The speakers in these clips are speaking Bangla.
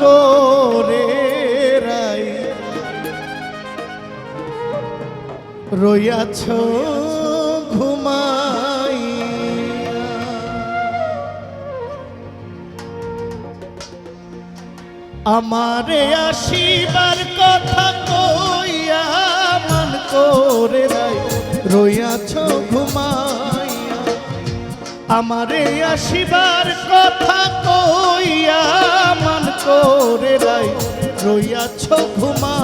করে রাই। রইয়াছ ঘুমাই আমারে আসিবার কথা কইয়া মন করে রাই। রইয়াছ ঘুমাইয়া। আমারে আসিবার কথা কইয়া মন করে রাই রইয়াছ ঘুমাইয়া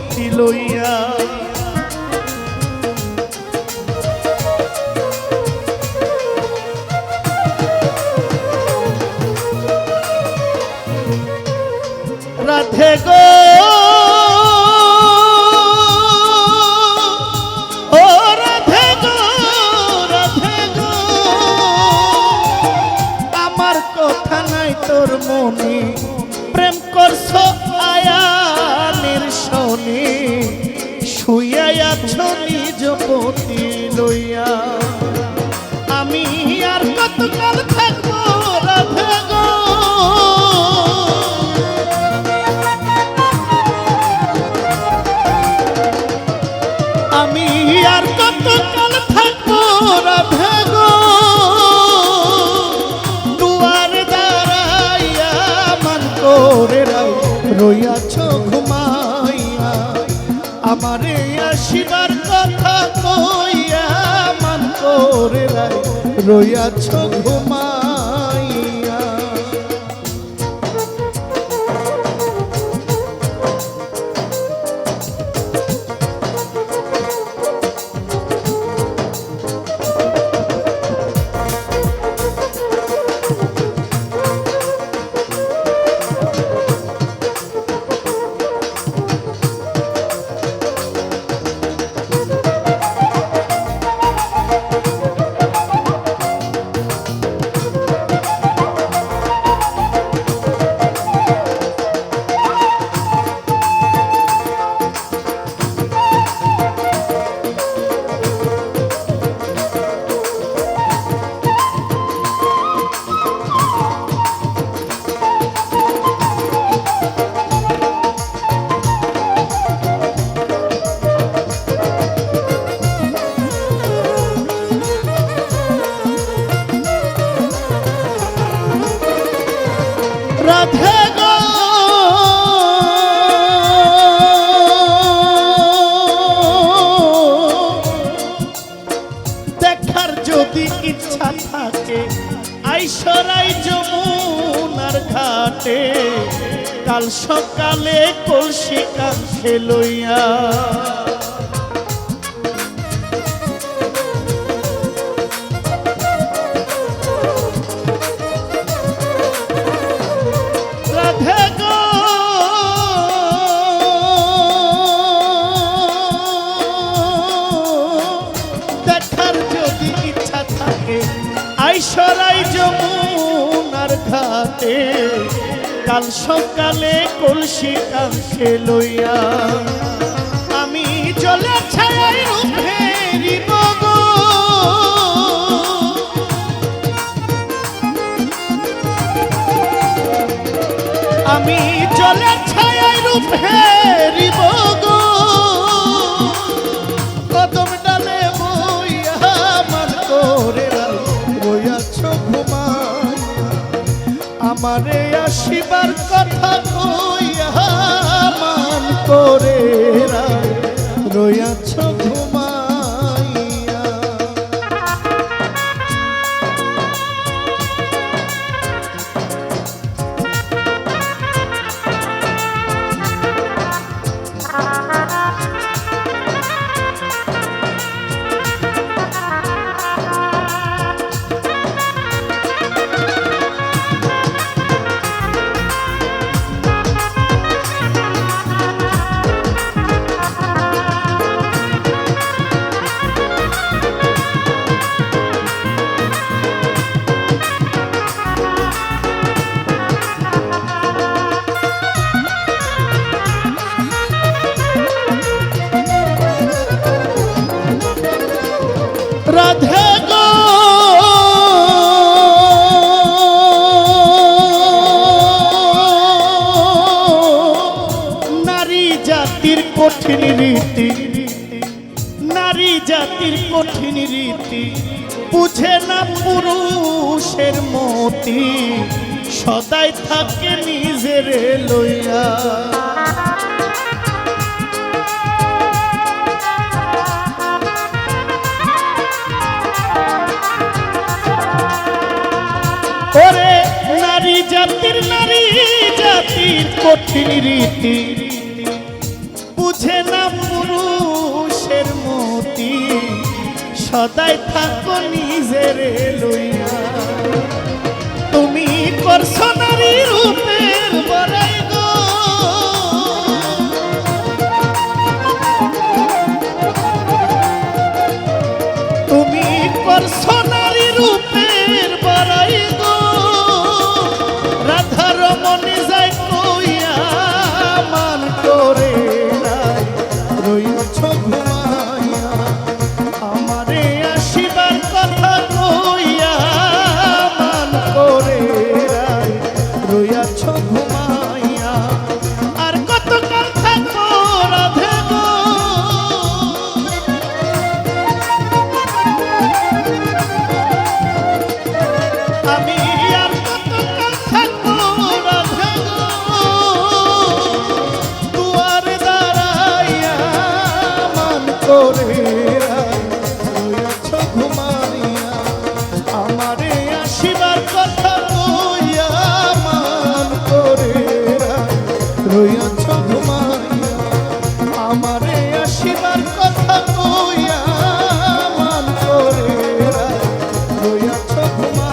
পতি লইয়া। রাধে গো। শুইয়া আছো নিজ পতি লইয়া। কথা কইয়া মান করে রাই রইয়াছ ঘুমাইয়া রাধে দেখার যদি ইচ্ছা থাকে আইসরাই যমুনার ঘাটে। কাল সকালে কলসি কাছে লইয়া কাল সকালে কলসি কাঙ্ক্ষে লইয়া আমি জলে ছায় ফেরিব আমি জলে ছায় ফেরিব কদম ডালে মান করে রইয়াছ ঘুমায় আমারে আসিবার কথা কইয়া মান করে রইয়াছ কঠিন রীতি। নারী জাতির কঠিন রীতি। বুঝে না পুরুষের মতি। সদাই থাকে নিজের লইয়া। নারী জাতির নারী জাতির কঠিন রীতি। বুঝে না পুরুষের মতি। সদাই থাকো নিজের লইয়া। তুমি করছ নারী রূপের Come on.